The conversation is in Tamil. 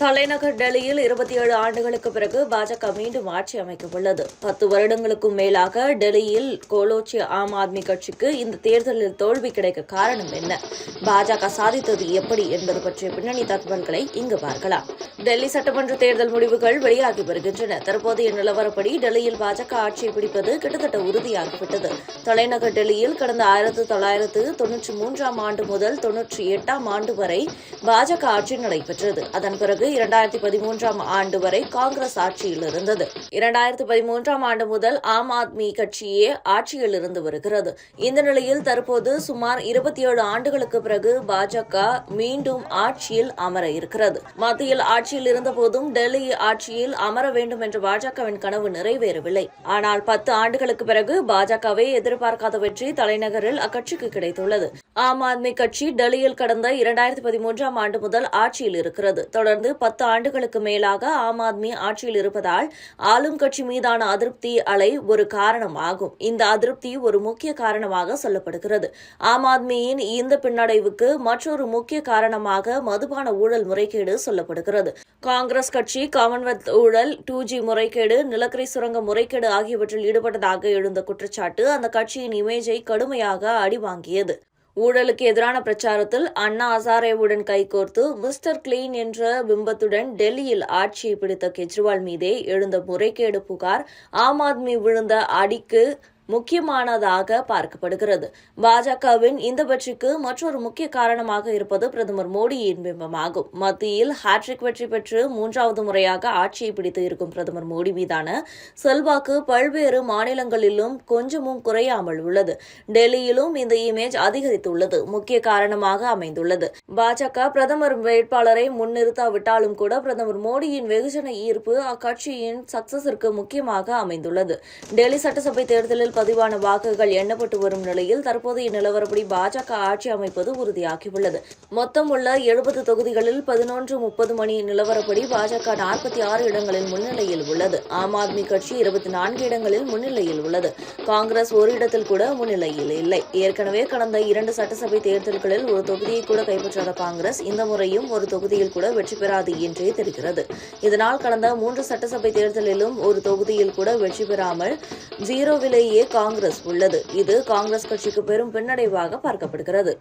தலைநகர் டெல்லியில் இருபத்தி ஏழு ஆண்டுகளுக்கு பிறகு பாஜக மீண்டும் ஆட்சி அமைக்கவுள்ளது. பத்து வருடங்களுக்கும் மேலாக டெல்லியில் கோலோச்சி ஆம் ஆத்மி கட்சிக்கு இந்த தேர்தலில் தோல்வி கிடைக்க காரணம் என்ன? பாஜக சாதித்தது எப்படி என்பது பற்றிய பின்னணி தகவல்களை இங்கு பார்க்கலாம். டெல்லி சட்டமன்ற தேர்தல் முடிவுகள் வெளியாகி வருகின்றன. தற்போதைய நிலவரப்படி டெல்லியில் பாஜக ஆட்சியை பிடிப்பது கிட்டத்தட்ட உறுதியாகிவிட்டது. தலைநகர் டெல்லியில் கடந்த ஆயிரத்து தொள்ளாயிரத்து தொன்னூற்றி மூன்றாம் ஆண்டு முதல் தொன்னூற்றி எட்டாம் ஆண்டு வரை பாஜக ஆட்சி நடைபெற்றது. அதன் பிறகு இரண்டாயிரத்தி பதிமூன்றாம் ஆண்டு வரை காங்கிரஸ் ஆட்சியில் இருந்தது. இரண்டாயிரத்தி பதிமூன்றாம் ஆண்டு முதல் ஆம் ஆத்மி கட்சியே ஆட்சியில் இருந்து வருகிறது. இந்த நிலையில் தற்போது சுமார் இருபத்தி ஏழு ஆண்டுகளுக்கு பிறகு பாஜக மீண்டும் ஆட்சியில் அமர இருக்கிறது. மத்தியில் ஆட்சியில் இருந்த போதும் டெல்லி ஆட்சியில் அமர வேண்டும் என்ற பாஜகவின் கனவு நிறைவேறவில்லை. ஆனால் பத்து ஆண்டுகளுக்கு பிறகு பாஜகவை எதிர்பார்க்காத வெற்றி தலைநகரில் அக்கட்சிக்கு கிடைத்துள்ளது. ஆம் ஆத்மி கட்சி டெல்லியில் கடந்த இரண்டாயிரத்தி பதிமூன்றாம் ஆண்டு முதல் ஆட்சியில் இருக்கிறது. தொடர்ந்து பத்து ஆண்டுகளுக்கு மேலாக ஆம் ஆத்மி ஆட்சியில் இருப்பதால் ஆளும் கட்சி மீதான அதிருப்தி அலை ஒரு காரணமாகும். இந்த அதிருப்தி ஒரு முக்கிய காரணமாக சொல்லப்படுகிறது. ஆம் ஆத்மியின் இந்த பின்னடைவுக்கு மற்றொரு முக்கிய காரணமாக மதுபான ஊழல் முறைகேடு சொல்லப்படுகிறது. காங்கிரஸ் கட்சி காமன்வெல்த் ஊழல் டூ ஜி முறைகேடு நிலக்கரி சுரங்க முறைகேடு ஆகியவற்றில் ஈடுபட்டதாக எழுந்த குற்றச்சாட்டு அந்த கட்சியின் இமேஜை கடுமையாக அடிவாங்கியது. ஊழலுக்கு எதிரான பிரச்சாரத்தில் அண்ணா ஹசாரேவுடன் கைகோர்த்து மிஸ்டர் கிளீன் என்ற பிம்பத்துடன் டெல்லியில் ஆட்சியை பிடித்த கெஜ்ரிவால் மீதே எழுந்த முறைகேடு புகார் ஆம் ஆத்மி விழுந்த அடிக்கு முக்கியமானதாக பார்க்கப்படுகிறது. பாஜகவின் இந்த வெற்றிக்கு மற்றொரு முக்கிய காரணமாக இருப்பது பிரதமர் மோடியின் பிம்பமாகும். மத்தியில் ஹாட்ரிக் வெற்றி பெற்று மூன்றாவது முறையாக ஆட்சியை பிடித்து இருக்கும் பிரதமர் மோடி மீதான செல்வாக்கு பல்வேறு மாநிலங்களிலும் கொஞ்சமும் குறையாமல் உள்ளது. டெல்லியிலும் இந்த இமேஜ் அதிகரித்துள்ளது. முக்கிய காரணமாக அமைந்துள்ளது. பாஜக பிரதமர் வேட்பாளரை முன்னிறுத்தாவிட்டாலும் கூட பிரதமர் மோடியின் வெகுஜன ஈர்ப்பு அக்கட்சியின் சக்சஸிற்கு முக்கியமாக அமைந்துள்ளது. டெல்லி சட்டசபை தேர்தலில் பதிவான வாக்குகள் எண்ணப்பட்டு வரும் நிலையில் தற்போதைய நிலவரப்படி பாஜக ஆட்சி அமைப்பது உறுதியாகியுள்ளது. மொத்தம் உள்ள எழுபது தொகுதிகளில் பதினொன்று முப்பது மணி நிலவரப்படி பாஜக நாற்பத்தி ஆறு இடங்களில் முன்னிலையில் உள்ளது. ஆம் ஆத்மி கட்சி இருபத்தி நான்கு இடங்களில் முன்னிலையில் உள்ளது. காங்கிரஸ் ஒரு இடத்தில் கூட முன்னிலையில் இல்லை. ஏற்கனவே கடந்த இரண்டு சட்டசபை தேர்தல்களில் ஒரு தொகுதியை கூட கைப்பற்றாத காங்கிரஸ் இந்த முறையும் ஒரு தொகுதியில் கூட வெற்றி பெறாது என்றே தெரிகிறது. இதனால் கடந்த மூன்று சட்டசபை தேர்தலிலும் ஒரு தொகுதியில் கூட வெற்றி பெறாமல் ஜீரோவிலேயே காங்கிரஸ் உள்ளது. இது காங்கிரஸ் கட்சிக்கு பெரும் பின்னடைவாக பார்க்கப்படுகிறது.